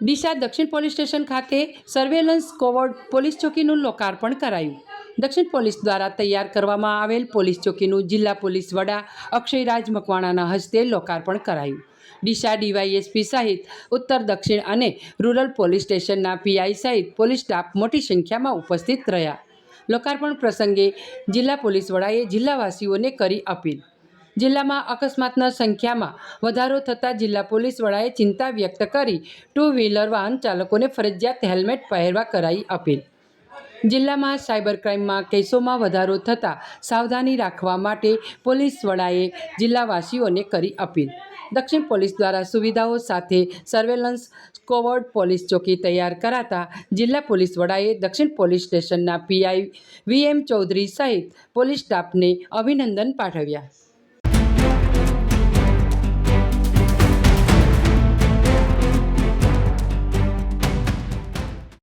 ડીસા દક્ષિણ police station ખાતે surveillance કોવર્ડ police ચોકીનું લોકાર્પણ કરાયું. દક્ષિણ પોલીસ દ્વારા તૈયાર કરવામાં આવેલ પોલીસ ચોકીનું જિલ્લા પોલીસ વડા અક્ષયરાજ મકવાણાના હસ્તે લોકાર્પણ કરાયું. ડીસા ડીવાયએસપી સહિત ઉત્તર, દક્ષિણ અને રૂરલ પોલીસ સ્ટેશનના પીઆઈ સહિત પોલીસ સ્ટાફ મોટી સંખ્યામાં ઉપસ્થિત રહ્યા. લોકાર્પણ પ્રસંગે જિલ્લા પોલીસ વડાએ જિલ્લાવાસીઓને કરી અપીલ. જિલ્લામાં અકસ્માતના સંખ્યામાં વધારો થતાં જિલ્લા પોલીસ વડાએ ચિંતા વ્યક્ત કરી. ટુ વ્હીલર વાહન ચાલકોને ફરજિયાત હેલ્મેટ પહેરવા કરાઈ અપીલ. જિલ્લામાં સાયબર ક્રાઇમમાં કેસોમાં વધારો થતાં સાવધાની રાખવા માટે પોલીસ વડાએ જિલ્લાવાસીઓને કરી અપીલ. દક્ષિણ પોલીસ દ્વારા સુવિધાઓ સાથે સર્વેલન્સ કોવર્ડ પોલીસ ચોકી તૈયાર કરાતા જિલ્લા પોલીસ વડાએ દક્ષિણ પોલીસ સ્ટેશનના પીઆઈ વીએમ ચૌધરી સહિત પોલીસ સ્ટાફને અભિનંદન પાઠવ્યા.